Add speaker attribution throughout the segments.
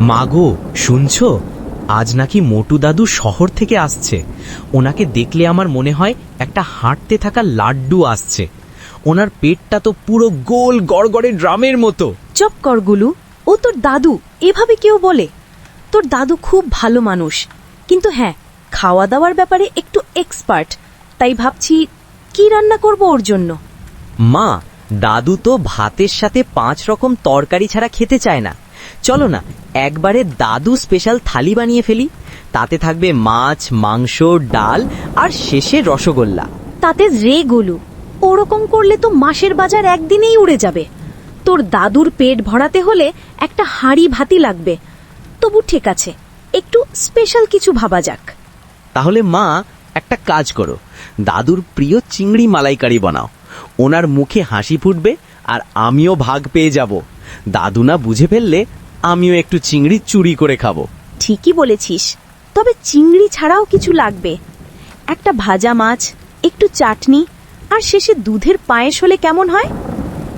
Speaker 1: মাগো শুনছো? আজ নাকি মোটু দাদু শহর থেকে আসছে। ওনাকে দেখলে আমার মনে হয় একটা হাঁটতে থাকা লাড্ডু আসছে। ওনার পেটটা তো পুরো গোল গড়গড়ে ড্রামের মতো।
Speaker 2: চপ কর গুলু ও তোর দাদু এভাবে কেউ বলে। তোর দাদু খুব ভালো মানুষ। কিন্তু হ্যাঁ খাওয়া দাওয়ার ব্যাপারে একটু এক্সপার্ট তাই ভাবছি কি রান্না করব ওর জন্য?
Speaker 1: মা দাদু তো ভাতের সাথে পাঁচ রকম তরকারি ছাড়া খেতে চায় না। চলো না একবারে দাদু স্পেশাল থালি বানিয়ে ফেলি। তাতে থাকবে মাছ মাংস ডাল আর শেষে রসগোল্লা।
Speaker 2: তাতে রে গোলু ওরকম করলে তো মাসের বাজার একদিনেই উড়ে যাবে। তোর দাদুর পেট ভরাতে হলে একটা হাঁড়ি ভাতি লাগবে। তবু ঠিক আছে একটু স্পেশাল কিছু ভাবা যাক।
Speaker 1: তাহলে মা একটা কাজ করো। দাদুর প্রিয় চিংড়ি মালাইকারি বানাও। ওনার মুখে হাসি ফুটবে আর আমিও ভাগ পেয়ে যাব। দাদু না বুঝে ফেললে আমিও একটু চিংড়ি চুরি করে খাব।
Speaker 2: ঠিকই বলেছিস। তবে চিংড়ি ছাড়াও কিছু লাগবে। একটা ভাজা মাছ একটু চাটনি আর শেষে দুধের পায়েস হলে কেমন হয়?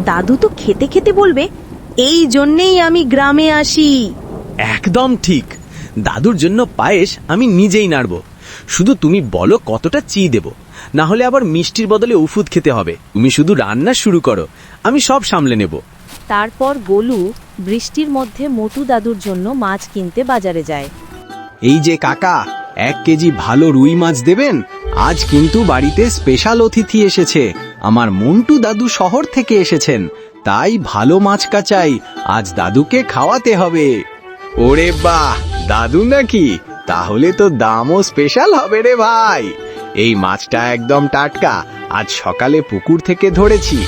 Speaker 2: দাদু তো খেতে খেতে বলবে এই জন্যেই আমি গ্রামে আসি।
Speaker 1: একদম ঠিক। দাদুর জন্য পায়েস আমি নিজেই নাড়ব। শুধু তুমি বলো কতটা চি দেব। না হলে আবার মিষ্টির বদলে ওষুধ খেতে হবে। তুমি শুধু রান্না শুরু করো। আমি সব সামলে নেব।
Speaker 2: তারপর গোলু বৃষ্টির মধ্যে মোটু দাদুর জন্য মাছ কিনতে বাজারে যায়।
Speaker 3: এই যে কাকা, এক কেজি ভালো রুই মাছ দেবেন? আজ কিন্তু বাড়িতে স্পেশাল অতিথি এসেছে। আমার মন্টু দাদু শহর থেকে এসেছেন। তাই ভালো মাছ কাচাই, আজ দাদুকে খাওয়াতে হবে। ওরে বাহ, দাদু নাকি? তাহলে তো দামও স্পেশাল হবে রে ভাই। এই মাছটা একদম টাটকা, আজ সকালে পুকুর থেকে ধরেছি,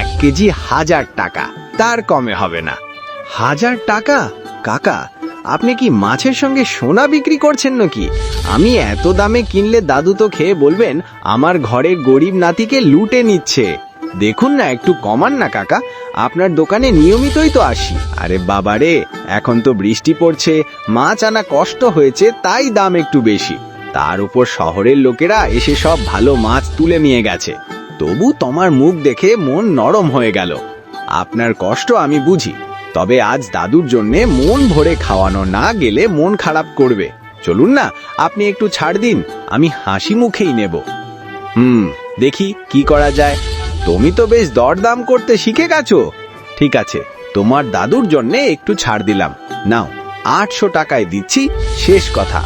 Speaker 3: এক কেজি হাজার টাকা। তার কমে হবে না। হাজার টাকা? কাকা, আপনি কি মাছের সঙ্গে সোনা বিক্রি করছেন নাকি? আমি এত দামে কিনলে দাদু তো খেয়ে বলবেন, আমার ঘরের গরিব নাতিকে লুটে নিচ্ছে। দেখুন না, একটু কমান না, কাকা। আপনার দোকানে নিয়মিতই তো আসি। আরে বাবা রে এখন তো বৃষ্টি পড়ছে, মাছ আনা কষ্ট হয়েছে, তাই দাম একটু বেশি। তার উপর শহরের লোকেরা এসে সব ভালো মাছ তুলে নিয়ে গেছে। তবু তোমার মুখ দেখে মন নরম হয়ে গেল। আপনার কষ্ট আমি বুঝি, তবে আজ দাদুর জন্যে মন ভরে খাওয়ানো না গেলে মন খারাপ করবে। চলুন না, আপনি একটু ছাড় দিন, আমি হাসি মুখেই নেব। হুম, দেখি কি করা যায়। তুমি তো বেশ দরদাম করতে শিখে গেছো। ঠিক আছে, তোমার দাদুর জন্যে একটু ছাড় দিলাম। নাও, আটশো টাকায় দিচ্ছি, শেষ কথা।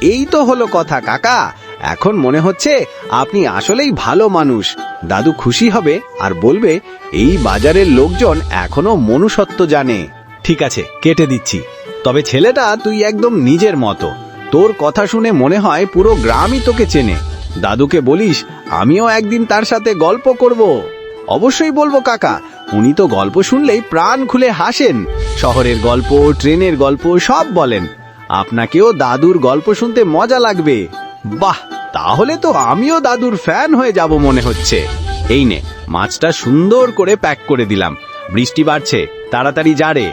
Speaker 3: এই তো হলো কথা, কাকা। এখন মনে হচ্ছে আপনি আসলেই ভালো মানুষ। দাদু খুশি হবে আর বলবে, এই বাজারের লোকজন এখনও মনুষ্যত্ব জানে। ঠিক আছে, কেটে দিচ্ছি। তবে ছেলেটা তুই একদম নিজের মতো। তোর কথা শুনে মনে হয় পুরো গ্রামই তোকে চেনে। দাদুকে বলিস, আমিও একদিন তার সাথে গল্প করব। অবশ্যই বলব কাকা, উনি তো গল্প শুনলেই প্রাণ খুলে হাসেন। শহরের গল্প, ট্রেনের গল্প সব বলেন। আপনাকেও দাদুর গল্প শুনতে মজা লাগবে। বাহ, তাহলে তো আমিও দাদুর ফ্যান হয়ে যাব মনে হচ্ছে। এই নে, মাছটা সুন্দর করে প্যাক করে দিলাম। বৃষ্টি বাড়ছে, তাড়াতাড়ি যা রে।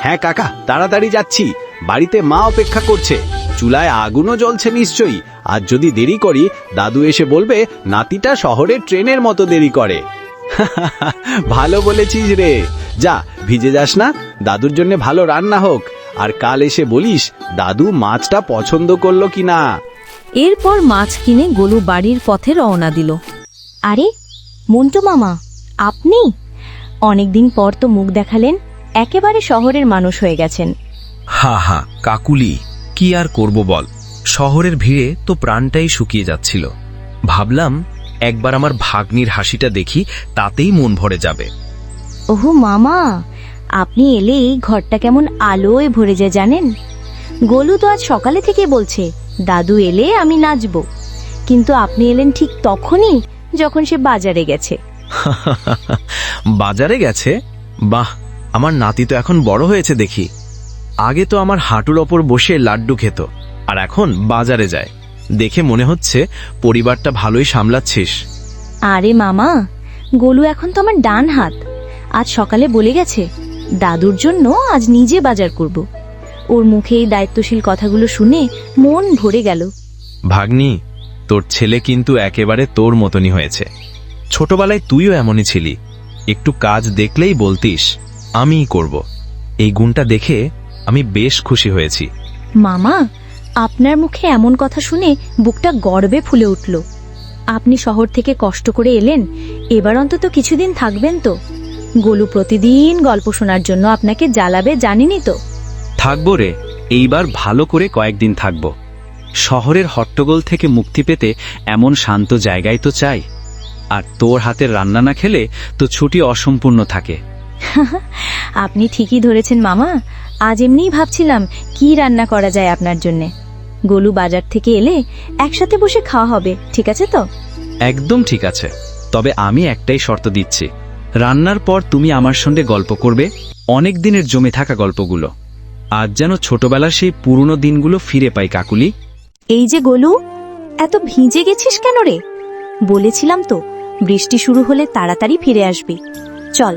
Speaker 3: হ্যাঁ কাকা, তাড়াতাড়ি যাচ্ছি। বাড়িতে মা অপেক্ষা করছে। চুলায় আগুনও জ্বলছে নিশ্চয়ই। আর যদি দেরি করি, দাদু এসে বলবে, নাতিটা শহরে ট্রেনের মতো দেরি করে। ভালো বলেছিস রে। যা, ভিজে যাস না। দাদুর জন্য ভালো রান্না হোক। আর কাল এসে বলিস, দাদু মাছটা পছন্দ করল কি না
Speaker 2: এরপর মাছ কিনে গোলু বাড়ির পথে রওনা দিল। আরে মন্টু মামা আপনি? অনেকদিন পর তো মুখ দেখালেন একেবারে শহরের মানুষ হয়ে গেছেন।
Speaker 4: হা হা কাকুলি কি আর করব বল? শহরের ভিড়ে তো প্রাণটাই শুকিয়ে যাচ্ছিল। ভাবলাম একবার আমার ভাগ্নির হাসিটা দেখি তাতেই মন ভরে যাবে।
Speaker 2: ওহো মামা আপনি এলে এই ঘরটা কেমন আলোয় ভরে যায় জানেন? গোলু তো আজ সকালে থেকে বলছে দাদু এলে আমি নাচব। কিন্তু আপনি এলেন ঠিক তখনই যখন সে বাজারে গেছে।
Speaker 4: বাজারে গেছে? বাহ আমার নাতি তো এখন বড় হয়েছে দেখি। আগে তো আমার হাঁটুর ওপর বসে লাড্ডু খেত আর এখন বাজারে যায়। দেখে মনে হচ্ছে পরিবারটা ভালোই সামলাচ্ছিস।
Speaker 2: আরে মামা গোলু এখন তো আমার ডান হাত। আজ সকালে বলে গেছে দাদুর জন্য আজ নিজে বাজার করব। ওর মুখে এই দায়িত্বশীল কথাগুলো শুনে মন ভরে গেল।
Speaker 4: ভাগ্নি তোর ছেলে কিন্তু একেবারে তোর মতনই হয়েছে। ছোটবেলায় তুইও এমনই ছিলি। একটু কাজ দেখলেই বলতিস আমিই করব। এই গুণটা দেখে আমি বেশ খুশি হয়েছি।
Speaker 2: মামা আপনার মুখে এমন কথা শুনে বুকটা গর্বে ফুলে উঠল। আপনি শহর থেকে কষ্ট করে এলেন এবার অন্তত কিছুদিন থাকবেন তো। গোলু প্রতিদিন গল্প শোনার জন্য আপনাকে জ্বালাবে জানিনি তো।
Speaker 5: থাকব রে এইবার ভালো করে কয়েকদিন থাকব। শহরের হট্টগোল থেকে মুক্তি পেতে এমন শান্ত জায়গায় তো চাই। আর তোর হাতের রান্না না খেলে তো ছুটি অসম্পূর্ণ থাকে।
Speaker 2: আপনি ঠিকই ধরেছেন মামা। আজ এমনিই ভাবছিলাম কি রান্না করা যায় আপনার জন্যে। গোলু বাজার থেকে এলে একসাথে বসে খাওয়া হবে ঠিক আছে তো?
Speaker 5: একদম ঠিক আছে। তবে আমি একটাই শর্ত দিচ্ছি। রান্নার পর তুমি আমার সঙ্গে গল্প করবে অনেক দিনের জমে থাকা গল্পগুলো। আজ যেন ছোটবেলার সেই পুরনো দিনগুলো ফিরে পাই কাকুলি।
Speaker 2: এই যে গোলু এত ভিজে গেছিস কেন রে? বলেছিলাম তো বৃষ্টি শুরু হলে তাড়াতাড়ি ফিরে আসবি। চল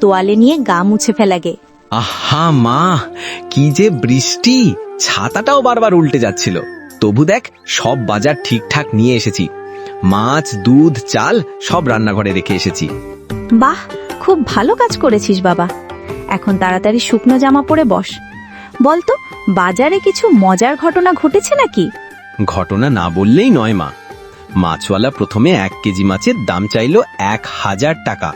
Speaker 2: তোয়ালে নিয়ে গা মুছে ফেলাগে
Speaker 3: আহা মা কি যে বৃষ্টি! ছাতাটাও বারবার উল্টে যাচ্ছিল। তবু দেখ সব বাজার ঠিকঠাক নিয়ে এসেছি। মাছ দুধ চাল সব রান্নাঘরে রেখে এসেছি।
Speaker 2: বাহ খুব ভালো কাজ করেছিস বাবা। এখন তাড়াতাড়ি শুকনো জামা পরে বস। বলতো বাজারে কিছু মজার ঘটনা ঘটেছে নাকি?
Speaker 3: ঘটনা না বললেই নয় মা। মাছওয়ালা প্রথমে এক কেজি মাছের দাম চাইলো এক হাজার টাকা।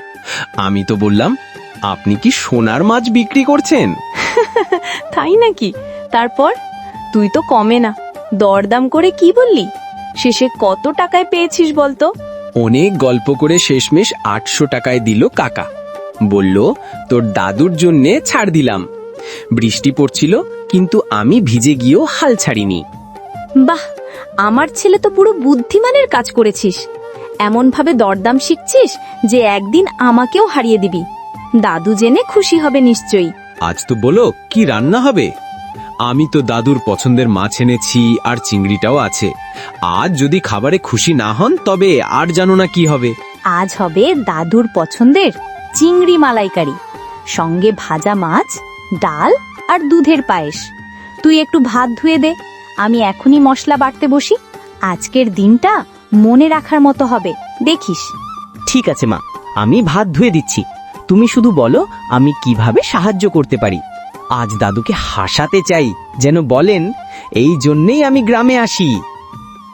Speaker 3: আমি তো বললাম আপনি কি সোনার মাছ বিক্রি করছেন?
Speaker 2: তাই নাকি? তারপর? তুই তো কমে না। দরদাম করে কি বললি? শেষে কত টাকায় পেয়েছিস বলতো?
Speaker 3: অনেক গল্প করে শেষমেশ আটশো টাকায় দিল কাকা। বলল তোর দাদুর জন্যে ছাড় দিলাম। বৃষ্টি পড়ছিল কিন্তু আমি ভিজে গিয়েও হাল ছাড়িনি।
Speaker 2: বাহ আমার ছেলে তো পুরো বুদ্ধিমানের কাজ করেছিস। এমন ভাবে দরদাম শিখছিস যে একদিন আমাকেও হারিয়ে দিবি। দাদু জেনে খুশি হবে নিশ্চয়ই।
Speaker 3: আজ তো বলো কি রান্না হবে? আমি তো দাদুর পছন্দের মাছ এনেছি আর চিংড়িটাও আছে। আজ যদি খাবারে খুশি না হন তবে আর জানো না কি হবে।
Speaker 2: আজ হবে দাদুর পছন্দের চিংড়ি মালাইকারি। সঙ্গে ভাজা মাছ ডাল আর দুধের পায়েস। তুই একটু ভাত ধুয়ে দে, আমি এখনই মশলা বাটতে বসি। আজকের দিনটা মনে রাখার মতো হবে, দেখিস।
Speaker 1: ঠিক আছে মা, আমি ভাত ধুয়ে দিচ্ছি। তুমি শুধু বলো, আমি কীভাবে সাহায্য করতে পারি। আজ দাদুকে হাসাতে চাই, যেন বলেন, এই জন্যেই আমি গ্রামে আসি।